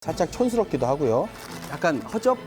살짝 촌스럽기도 하고요. 약간 허접?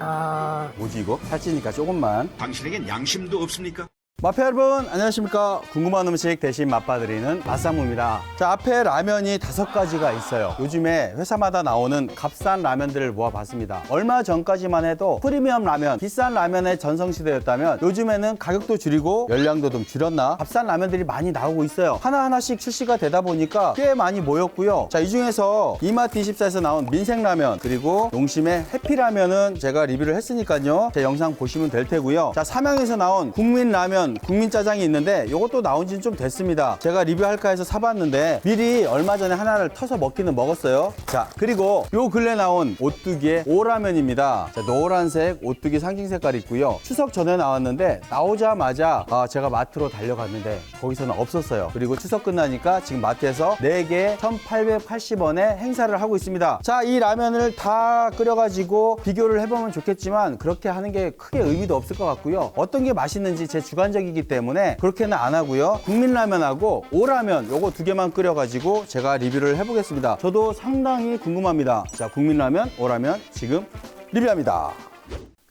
뭐지 이거? 살찌니까 조금만. 당신에겐 양심도 없습니까? 마페 여러분 안녕하십니까? 궁금한 음식 대신 맛봐드리는 맛상무입니다. 자 앞에 라면이 다섯 가지가 있어요. 요즘에 회사마다 나오는 값싼 라면들을 모아봤습니다. 얼마 전까지만 해도 프리미엄 라면 비싼 라면의 전성시대였다면 요즘에는 가격도 줄이고 열량도 좀 줄였나? 값싼 라면들이 많이 나오고 있어요. 하나하나씩 출시가 되다 보니까 꽤 많이 모였고요. 자 이 중에서 이마트24에서 나온 민생라면 그리고 농심의 해피라면은 제가 리뷰를 했으니까요. 제 영상 보시면 될 테고요. 자 삼양에서 나온 국민라면 국민 짜장이 있는데 이것도 나온 지는 좀 됐습니다. 제가 리뷰할까 해서 사봤는데 미리 얼마 전에 하나를 터서 먹기는 먹었어요. 자 그리고 요 근래 나온 오뚜기의 오라면입니다. 자, 노란색 오뚜기 상징 색깔이 있고요. 추석 전에 나왔는데 나오자마자 아, 제가 마트로 달려갔는데 거기서는 없었어요. 그리고 추석 끝나니까 지금 마트에서 4개 1880원에 행사를 하고 있습니다. 자 이 라면을 다 끓여가지고 비교를 해보면 좋겠지만 그렇게 하는 게 크게 의미도 없을 것 같고요. 어떤 게 맛있는지 제 주관 적이기 때문에 그렇게는 안 하고요. 국민라면하고 오라면 요거 두 개만 끓여가지고 제가 리뷰를 해보겠습니다. 저도 상당히 궁금합니다. 자 국민라면 오라면 지금 리뷰합니다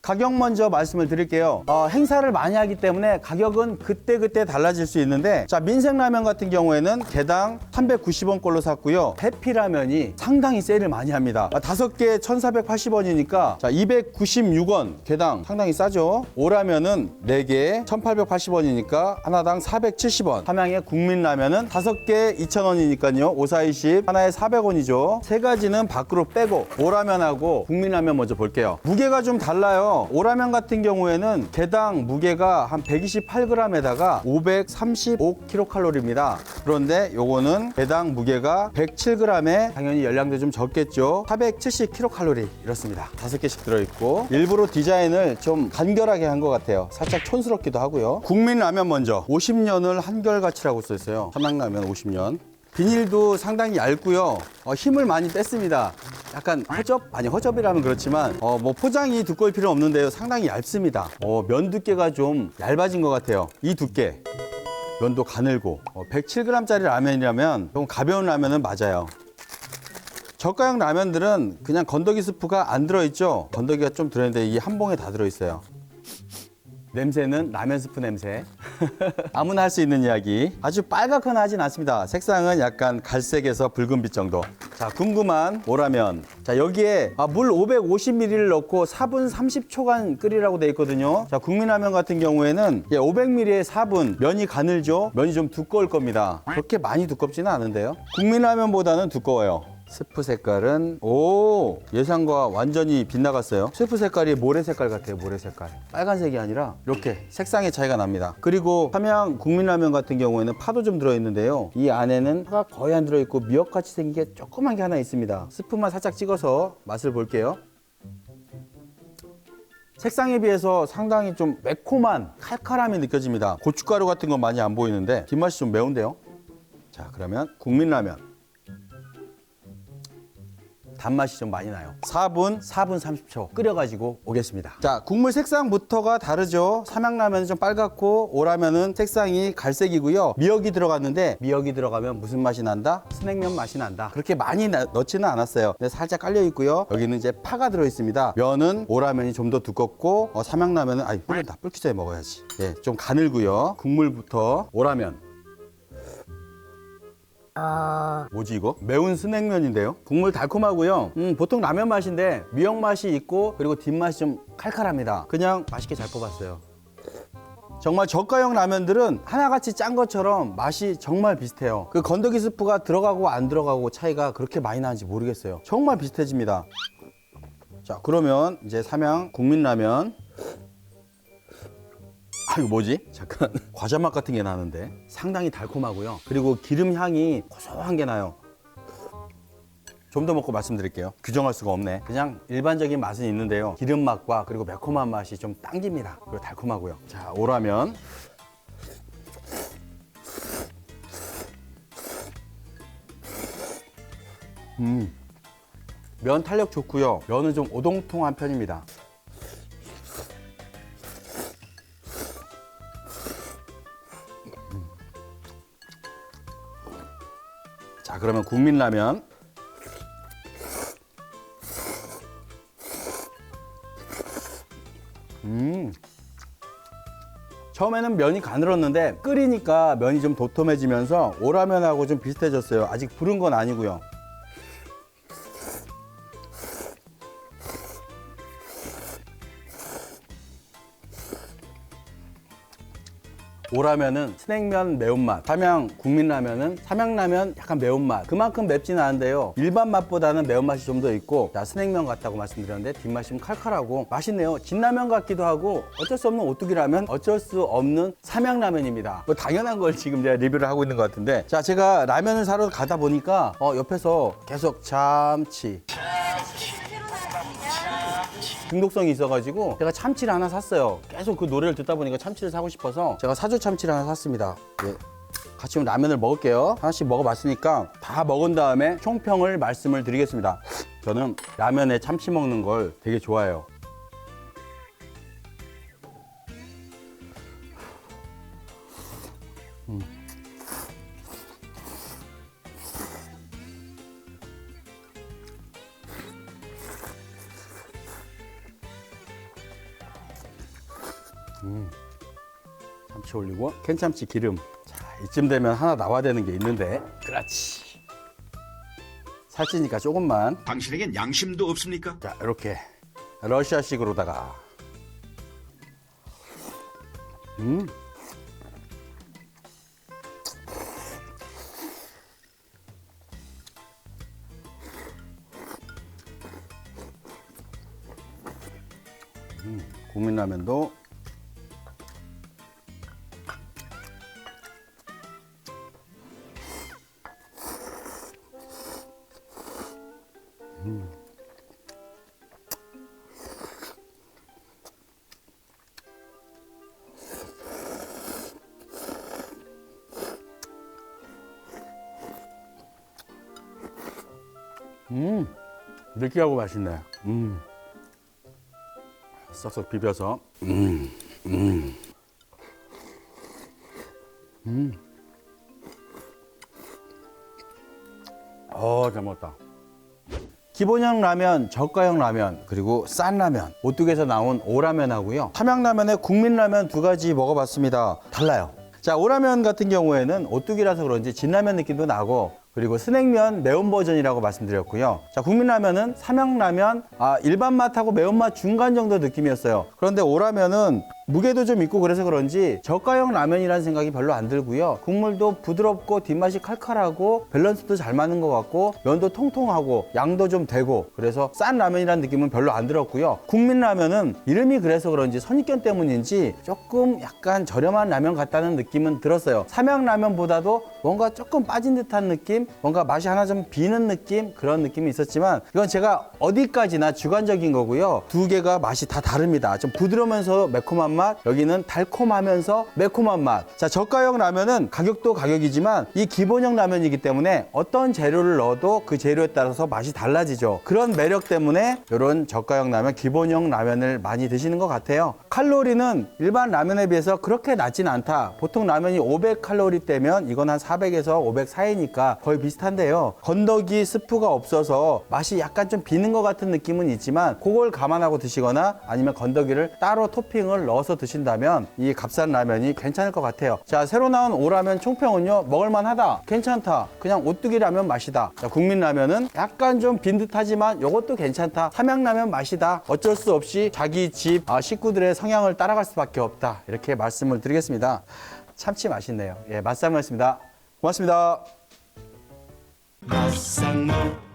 가격 먼저 말씀을 드릴게요. 어, 행사를 많이 하기 때문에 가격은 그때그때 달라질 수 있는데 자 민생라면 같은 경우에는 개당 390원 꼴로 샀고요. 해피라면이 상당히 세일을 많이 합니다. 아, 다섯 개 1,480원이니까 자 296원 개당 상당히 싸죠. 오라면은 4개 1,880원이니까 하나당 470원. 함양의 국민라면은 다섯 개 2,000원이니까요. 5, 4, 20 하나에 400원이죠. 세 가지는 밖으로 빼고 오라면하고 국민라면 먼저 볼게요. 무게가 좀 달라요. 오라면 같은 경우에는 개당 무게가 한 128g에다가 535kcal입니다. 그런데 요거는 개당 무게가 107g에 당연히 열량도 좀 적겠죠. 470kcal 이렇습니다. 다섯 개씩 들어있고 일부러 디자인을 좀 간결하게 한 것 같아요. 살짝 촌스럽기도 하고요. 국민 라면 먼저 50년을 한결같이라고 써 있어요. 삼양라면 50년. 비닐도 상당히 얇고요. 어, 힘을 많이 뺐습니다. 약간 허접? 아니 허접이라면 그렇지만 어, 뭐 포장이 두꺼울 필요는 없는데요. 상당히 얇습니다. 어, 면 두께가 좀 얇아진 것 같아요. 이 두께. 면도 가늘고 어, 107g짜리 라면이라면 좀 가벼운 라면은 맞아요. 저가형 라면들은 그냥 건더기 스프가 안 들어있죠. 건더기가 좀 들어있는데 이게 한 봉에 다 들어있어요. 냄새는 라면 스프 냄새. 아무나 할 수 있는 이야기. 아주 빨갛거나 하진 않습니다. 색상은 약간 갈색에서 붉은빛 정도. 자, 궁금한 오라면. 자, 여기에 아, 물 550ml를 넣고 4분 30초간 끓이라고 돼 있거든요. 자, 국민라면 같은 경우에는 500ml에 4분. 면이 가늘죠? 면이 좀 두꺼울 겁니다. 그렇게 많이 두껍지는 않은데요. 국민라면보다는 두꺼워요. 스프 색깔은 오 예상과 완전히 빗나갔어요. 스프 색깔이 모래 색깔 같아요 모래 색깔. 빨간색이 아니라 이렇게 색상의 차이가 납니다. 그리고 삼양 국민라면 같은 경우에는 파도 좀 들어있는데요. 이 안에는 파가 거의 안 들어있고 미역같이 생긴 게 조그만 게 하나 있습니다. 스프만 살짝 찍어서 맛을 볼게요. 색상에 비해서 상당히 좀 매콤한 칼칼함이 느껴집니다. 고춧가루 같은 건 많이 안 보이는데 뒷맛이 좀 매운데요. 자 그러면 국민라면 단맛이 좀 많이 나요. 4분, 4분 30초 끓여가지고 오겠습니다. 자, 국물 색상부터가 다르죠. 삼양라면은 좀 빨갛고 오라면은 색상이 갈색이고요. 미역이 들어갔는데 미역이 들어가면 무슨 맛이 난다? 스낵면 맛이 난다. 그렇게 많이 나- 넣지는 않았어요. 근데 살짝 깔려 있고요. 여기는 이제 파가 들어 있습니다. 면은 오라면이 좀 더 두껍고 어, 삼양라면은 아니 물은 다 불기 전에 먹어야지. 예, 좀 가늘고요. 국물부터 오라면. 뭐지 이거? 매운 스낵면인데요. 국물 달콤하고요. 음, 보통 라면 맛인데 미역 맛이 있고 그리고 뒷맛이 좀 칼칼합니다. 그냥 맛있게 잘 뽑았어요. 정말 저가형 라면들은 하나같이 짠 것처럼 맛이 정말 비슷해요. 그 건더기 스프가 들어가고 안 들어가고 차이가 그렇게 많이 나는지 모르겠어요. 정말 비슷해집니다. 자, 그러면 이제 삼양 국민라면 아 이거 뭐지? 잠깐 과자 맛 같은 게 나는데 상당히 달콤하고요. 그리고 기름 향이 고소한 게 나요. 좀 더 먹고 말씀드릴게요. 규정할 수가 없네. 그냥 일반적인 맛은 있는데요. 기름 맛과 그리고 매콤한 맛이 좀 당깁니다. 그리고 달콤하고요. 자 오라면 음. 면 탄력 좋고요. 면은 좀 오동통한 편입니다. 자, 그러면 국민라면. 음. 처음에는 면이 가늘었는데 끓이니까 면이 좀 도톰해지면서 오라면하고 좀 비슷해졌어요. 아직 부른 건 아니고요. 오라면은 스낵면 매운맛, 삼양 국민라면은 삼양라면 약간 매운맛. 그만큼 맵지는 않은데요. 일반 맛보다는 매운맛이 좀 더 있고, 자, 스낵면 같다고 말씀드렸는데 뒷맛이 좀 칼칼하고 맛있네요. 진라면 같기도 하고 어쩔 수 없는 오뚜기라면 어쩔 수 없는 삼양라면입니다. 뭐 당연한 걸 지금 제가 리뷰를 하고 있는 것 같은데, 자, 제가 라면을 사러 가다 보니까 어, 옆에서 계속 참치, 중독성이 있어가지고 제가 참치를 하나 샀어요. 계속 그 노래를 듣다 보니까 참치를 사고 싶어서 제가 사주 참치를 하나 샀습니다. 예. 같이 라면을 먹을게요. 하나씩 먹어봤으니까 다 먹은 다음에 총평을 말씀을 드리겠습니다. 저는 라면에 참치 먹는 걸 되게 좋아해요. 참치 올리고 캔참치 기름. 자, 이쯤 되면 하나 나와야 되는 게 있는데. 그렇지. 살찌니까 조금만. 당신에겐 양심도 없습니까? 자, 이렇게 러시아식으로다가. 음. 음, 국민라면도 음, 느끼하고 맛있네. 음. 쏙쏙 비벼서. 음, 음. 음. 기본형 라면, 저가형 라면, 그리고 싼 라면, 오뚜기에서 나온 오라면하고요. 삼양라면에 국민라면 두 가지 먹어봤습니다. 달라요. 자, 오라면 같은 경우에는 오뚜기라서 그런지 진라면 느낌도 나고, 그리고 스낵면 매운 버전이라고 말씀드렸고요. 자, 국민라면은 삼양라면, 아, 일반 맛하고 매운맛 중간 정도 느낌이었어요. 그런데 오라면은 무게도 좀 있고 그래서 그런지 저가형 라면이라는 생각이 별로 안 들고요. 국물도 부드럽고 뒷맛이 칼칼하고 밸런스도 잘 맞는 것 같고 면도 통통하고 양도 좀 되고 그래서 싼 라면이라는 느낌은 별로 안 들었고요. 국민 라면은 이름이 그래서 그런지 선입견 때문인지 조금 약간 저렴한 라면 같다는 느낌은 들었어요. 삼양라면보다도 뭔가 조금 빠진 듯한 느낌, 뭔가 맛이 하나 좀 비는 느낌 그런 느낌이 있었지만 이건 제가 어디까지나 주관적인 거고요. 두 개가 맛이 다 다릅니다. 좀 부드러우면서 매콤한 맛, 여기는 달콤하면서 매콤한 맛. 자, 저가형 라면은 가격도 가격이지만 이 기본형 라면이기 때문에 어떤 재료를 넣어도 그 재료에 따라서 맛이 달라지죠. 그런 매력 때문에 이런 저가형 라면, 기본형 라면을 많이 드시는 것 같아요. 칼로리는 일반 라면에 비해서 그렇게 낮진 않다. 보통 라면이 500칼로리대면 이건 한 400에서 500 사이니까 거의 비슷한데요. 건더기 스프가 없어서 맛이 약간 좀 비는 것 같은 느낌은 있지만 그걸 감안하고 드시거나 아니면 건더기를 따로 토핑을 넣어서 드신다면 이 값싼 라면이 괜찮을 것 같아요. 자, 새로 나온 오라면 총평은요. 먹을만하다. 괜찮다. 그냥 오뚜기 라면 맛이다. 자, 국민 라면은 약간 좀 빈 듯하지만 이것도 괜찮다. 삼양라면 맛이다. 어쩔 수 없이 자기 집 아, 식구들의 성향을 따라갈 수밖에 없다. 이렇게 말씀을 드리겠습니다. 참치 맛있네요. 예, 맛상이었습니다. 고맙습니다. 맛상 먹